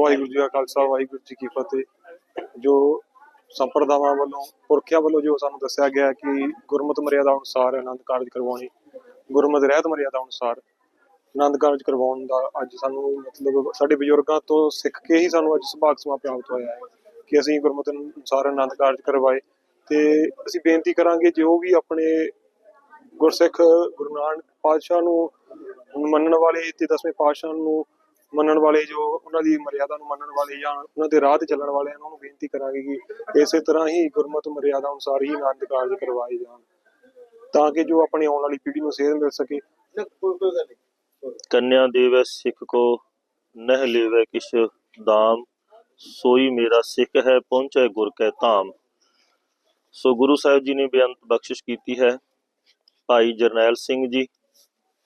ਵਾਹਿਗੁਰੂ ਜੀ ਕਾ ਖਾਲਸਾ, ਵਾਹਿਗੁਰੂ ਜੀ ਕੀ ਫਤਿਹ। ਜੋ ਸੰਪਰਦਾਵਾਂ ਵੱਲੋਂ, ਪੁਰਖਿਆਂ ਵੱਲੋਂ ਜੋ ਸਾਨੂੰ ਦੱਸਿਆ ਗਿਆ ਕਿ ਗੁਰਮਤਿ ਮਰਿਆਦਾ ਅਨੁਸਾਰ ਆਨੰਦ ਕਾਰਜ ਕਰਵਾਉਣੀ, ਗੁਰਮਤਿ ਰਹਿਤ ਮਰਿਆਦਾ ਅਨੁਸਾਰ ਆਨੰਦ ਕਾਰਜ ਕਰਵਾਉਣ ਦਾ ਅੱਜ ਸਾਨੂੰ ਮਤਲਬ ਸਾਡੇ ਬਜ਼ੁਰਗਾਂ ਤੋਂ ਸਿੱਖ ਕੇ ਹੀ ਸਾਨੂੰ ਅੱਜ ਸੁਭਾਗ ਸਮਾ ਪ੍ਰਾਪਤ ਹੋਇਆ ਹੈ ਕਿ ਅਸੀਂ ਗੁਰਮਤਿ ਅਨੁਸਾਰ ਆਨੰਦ ਕਾਰਜ ਕਰਵਾਏ। ਤੇ ਅਸੀਂ ਬੇਨਤੀ ਕਰਾਂਗੇ ਜੋ ਵੀ ਆਪਣੇ ਗੁਰਸਿੱਖ ਗੁਰੂ ਨਾਨਕ ਪਾਤਸ਼ਾਹ ਨੂੰ ਮੰਨਣ ਵਾਲੇ ਤੇ ਦਸਵੇਂ ਪਾਤਸ਼ਾਹ ਨੂੰ ਮੰਨਣ ਵਾਲੇ ਜੋ ਉਹਨਾਂ ਦੀ ਮਰਿਆਦਾ ਨੂੰ ਮੰਨਣ ਵਾਲੇ ਜਾਂ ਉਹਨਾਂ ਦੇ ਰਾਹ ਤੇ ਚੱਲਣ ਵਾਲੇ ਉਹਨਾਂ ਨੂੰ ਬੇਨਤੀ ਕਰਾਂਗੇ ਕਿ ਇਸੇ ਤਰ੍ਹਾਂ ਹੀ ਗੁਰਮਤਿ ਮਰਿਆਦਾ ਅਨੁਸਾਰ ਹੀ ਆਨੰਦ ਕਾਰਜ ਕਰਵਾਏ ਜਾਣ ਤਾਂ ਕਿ ਜੋ ਆਪਣੀ ਆਉਣ ਵਾਲੀ ਪੀੜ੍ਹੀ ਨੂੰ ਸੇਧ ਮਿਲ ਸਕੇ। ਕੰਨਿਆ ਦੇਵੈ ਸਿੱਖ ਕੋ ਨਹਿ ਲੇਵੈ ਕਿਛ ਦਾਮ ਸੋਈ ਮੇਰਾ ਸਿੱਖ ਹੈ ਪਹੁੰਚੈ ਗੁਰ ਕੈ ਧਾਮ। ਸੋ ਗੁਰੂ ਸਾਹਿਬ ਜੀ ਨੇ ਬੇਅੰਤ ਬਖਸ਼ਿਸ਼ ਕੀਤੀ ਹੈ। ਭਾਈ ਜਰਨੈਲ ਸਿੰਘ ਜੀ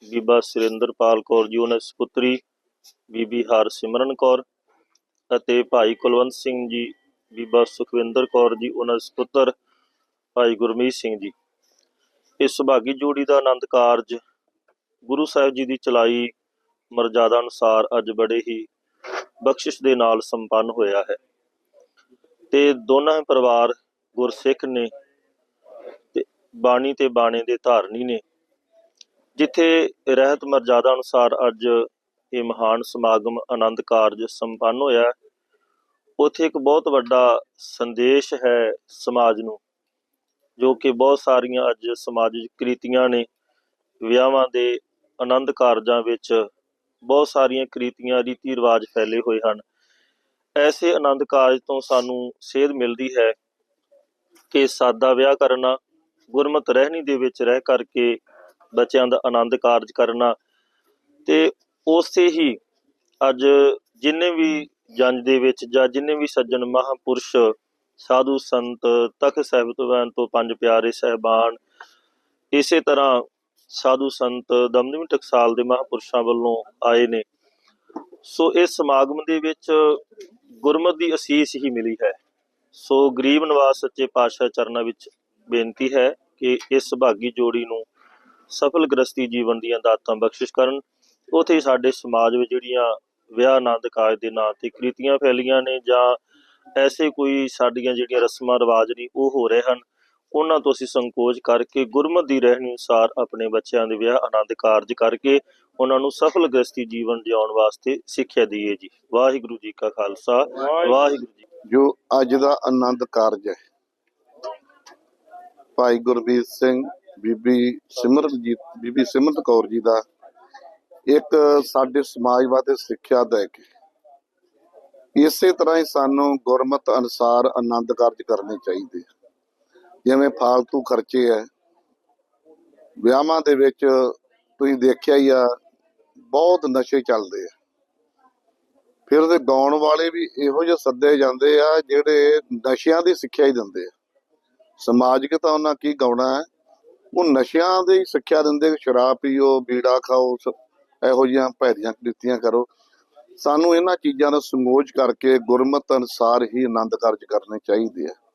ਬੀਬਾ ਸੁਰਿੰਦਰਪਾਲ ਕੌਰ ਜੀ ਉਹਨਾਂ ਦੀ ਸੁਪੁੱਤਰੀ ਬੀਬੀ ਹਰ ਸਿਮਰਨ ਕੌਰ ਅਤੇ ਭਾਈ ਕੁਲਵੰਤ ਸਿੰਘ ਜੀ, ਬੀਬਾ ਸੁਖਵਿੰਦਰ ਕੌਰ ਜੀ, ਉਹਨਾਂ ਦੇ ਪੁੱਤਰ ਭਾਈ ਗੁਰਮੀਤ ਸਿੰਘ ਜੀ। ਇਸ ਸੁਭਾਗੀ ਜੋੜੀ ਦਾ ਆਨੰਦ ਕਾਰਜ ਗੁਰੂ ਸਾਹਿਬ ਜੀ ਦੀ ਚਲਾਈ ਮਰਜ਼ਾਦਾ ਅਨੁਸਾਰ ਅੱਜ ਬੜੇ ਹੀ ਬਖਸ਼ਿਸ਼ ਦੇ ਨਾਲ ਸੰਪੰਨ ਹੋਇਆ ਹੈ। ਤੇ ਦੋਨਾਂ ਪਰਿਵਾਰ ਗੁਰਸਿੱਖ ਨੇ ਤੇ ਬਾਣੀ ਤੇ ਬਾਣੇ ਦੇ ਧਾਰਨੀ ਨੇ, ਜਿੱਥੇ ਰਹਿਤ ਮਰਜ਼ਾਦਾ ਅਨੁਸਾਰ ਅੱਜ ਇਹ ਮਹਾਨ ਸਮਾਗਮ ਆਨੰਦ ਕਾਰਜ ਸੰਪੰਨ ਹੋਇਆ ਹੈ, ਉੱਥੇ ਇੱਕ ਬਹੁਤ ਵੱਡਾ ਸੰਦੇਸ਼ ਹੈ ਸਮਾਜ ਨੂੰ ਜੋ ਕਿ ਬਹੁਤ ਸਾਰੀਆਂ ਅੱਜ ਸਮਾਜਿਕ ਕ੍ਰਿਤੀਆਂ ਨੇ ਵਿਆਹਾਂ ਦੇ ਆਨੰਦ ਕਾਰਜਾਂ ਵਿੱਚ ਬਹੁਤ ਸਾਰੀਆਂ ਕ੍ਰਿਤੀਆਂ ਰੀਤੀ ਰਿਵਾਜ ਫੈਲੇ ਹੋਏ ਹਨ। ਐਸੇ ਆਨੰਦ ਕਾਰਜ ਤੋਂ ਸਾਨੂੰ ਸੇਧ ਮਿਲਦੀ ਹੈ ਕਿ ਸਾਦਾ ਵਿਆਹ ਕਰਨਾ ਗੁਰਮਤ ਰਹਿਣੀ ਦੇ ਵਿੱਚ ਰਹਿ ਕਰਕੇ ਬੱਚਿਆਂ ਦਾ ਆਨੰਦ ਕਾਰਜ ਕਰਨਾ ਤੇ ਉਸੇ ਹੀ ਅੱਜ ਜਿੰਨੇ ਵੀ ਜੰਜ ਦੇ ਵਿੱਚ ਜਾਂ ਜਿੰਨੇ ਵੀ ਸੱਜਣ ਮਹਾਪੁਰਸ਼ ਸਾਧੂ ਸੰਤ ਤਖਤ ਸਾਹਿਬ ਤੋਂ ਪੰਜ ਪਿਆਰੇ ਸਹਿਬਾਨ, ਇਸੇ ਤਰ੍ਹਾਂ ਸਾਧੂ ਸੰਤ ਦਮਦਮੀ ਟਕਸਾਲ ਦੇ ਮਹਾਪੁਰਸ਼ਾਂ ਵੱਲੋਂ ਆਏ ਨੇ। ਸੋ ਇਸ ਸਮਾਗਮ ਦੇ ਵਿੱਚ ਗੁਰਮਤ ਦੀ ਅਸੀਸ ਹੀ ਮਿਲੀ ਹੈ। ਸੋ ਗਰੀਬ ਨਿਵਾਸ ਸੱਚੇ ਪਾਤਸ਼ਾਹ ਚਰਨਾਂ ਵਿੱਚ ਬੇਨਤੀ ਹੈ ਕਿ ਇਸ ਸੁਭਾਗੀ ਜੋੜੀ ਨੂੰ ਸਫਲ ਗ੍ਰਸਤੀ ਜੀਵਨ ਦੀਆਂ ਦਾਤਾਂ ਬਖਸ਼ਿਸ਼ ਕਰਨ। ਉਥੇ ਸਾਡੇ ਸਮਾਜ ਵਿੱਚ ਜਿਹੜੀਆਂ ਵਿਆਹ ਆਨੰਦ ਕਾਰਜ ਦੇ ਨਾਂ ਤੇ ਕ੍ਰਿਤੀਆਂ ਫੈਲੀਆਂ ਨੇ ਜਾਂ ਐਸੇ ਕੋਈ ਸਾਡੀਆਂ ਜਿਹੜੀਆਂ ਰਸਮਾਂ ਰਿਵਾਜ ਨੇ ਉਹ ਹੋ ਰਹੇ ਹਨ ਉਹਨਾਂ ਤੋਂ ਅਸੀਂ ਸੰਕੋਚ ਕਰਕੇ ਗੁਰਮਤਿ ਦੀ ਰਹਿਣੀ ਅਨੁਸਾਰ ਆਪਣੇ ਬੱਚਿਆਂ ਦੇ ਵਿਆਹ ਆਨੰਦ ਕਾਰਜ ਕਰਕੇ ਉਹਨਾਂ ਨੂੰ ਸਫਲ ਗ੍ਰਸਤੀ ਜੀਵਨ ਜਿਉਣ ਵਾਸਤੇ ਸਿੱਖਿਆ ਦਈਏ ਜੀ। ਵਾਹਿਗੁਰੂ ਜੀ ਕਾ ਖਾਲਸਾ ਵਾਹਿਗੁਰੂ ਜੀ ਜੋ ਅੱਜ ਦਾ ਆਨੰਦ ਕਾਰਜ ਹੈ ਭਾਈ ਗੁਰਬੀਰ ਸਿੰਘ ਬੀਬੀ ਸਿਮਰਤ ਜੀ ਬੀਬੀ ਸਿਮਰਤ ਕੌਰ ਜੀ ਦਾ ਇੱਕ ਸਾਡੇ ਸਮਾਜ ਵਾਸਤੇ ਸਿੱਖਿਆ ਦੇ ਕੇ ਇਸੇ ਤਰ੍ਹਾਂ ਹੀ ਸਾਨੂੰ ਗੁਰਮਤ ਅਨੁਸਾਰ ਆਨੰਦ ਕਾਰਜ ਕਰਨੇ ਚਾਹੀਦੇ ਜਿਵੇਂ ਫਾਲਤੂ ਖਰਚੇ ਹੈ ਵਿਆਹਾਂ ਦੇ ਵਿੱਚ ਤੁਸੀਂ ਦੇਖਿਆ ਹੀ ਆ, ਬਹੁਤ ਨਸ਼ੇ ਚੱਲਦੇ ਆ। ਫਿਰ ਉਹਦੇ ਗਾਉਣ ਵਾਲੇ ਵੀ ਇਹੋ ਜਿਹੇ ਸੱਦੇ ਜਾਂਦੇ ਆ, ਜਿਹੜੇ ਨਸ਼ਿਆਂ ਦੀ ਸਿੱਖਿਆ ਹੀ ਦਿੰਦੇ ਆ। ਸਮਾਜਿਕ ਤਾਂ ਉਹਨਾਂ ਕੀ ਗਾਉਣਾ ਹੈ? ਉਹ ਨਸ਼ਿਆਂ ਦੀ ਸਿੱਖਿਆ ਦਿੰਦੇ ਕਿ ਸ਼ਰਾਬ ਪੀਓ, ਬੀੜਾ ਖਾਓ ਇਹੋ ਜਿਹੀਆਂ ਭੈੜੀਆਂ ਕ੍ਰਿਤੀਆਂ ਕਰੋ। ਸਾਨੂੰ ਇਹਨਾਂ ਚੀਜ਼ਾਂ ਦਾ ਸਮੋਜ ਕਰਕੇ ਗੁਰਮਤ ਅਨੁਸਾਰ ਹੀ ਆਨੰਦ ਕਾਰਜ ਕਰਨੇ ਚਾਹੀਦੇ ਆ।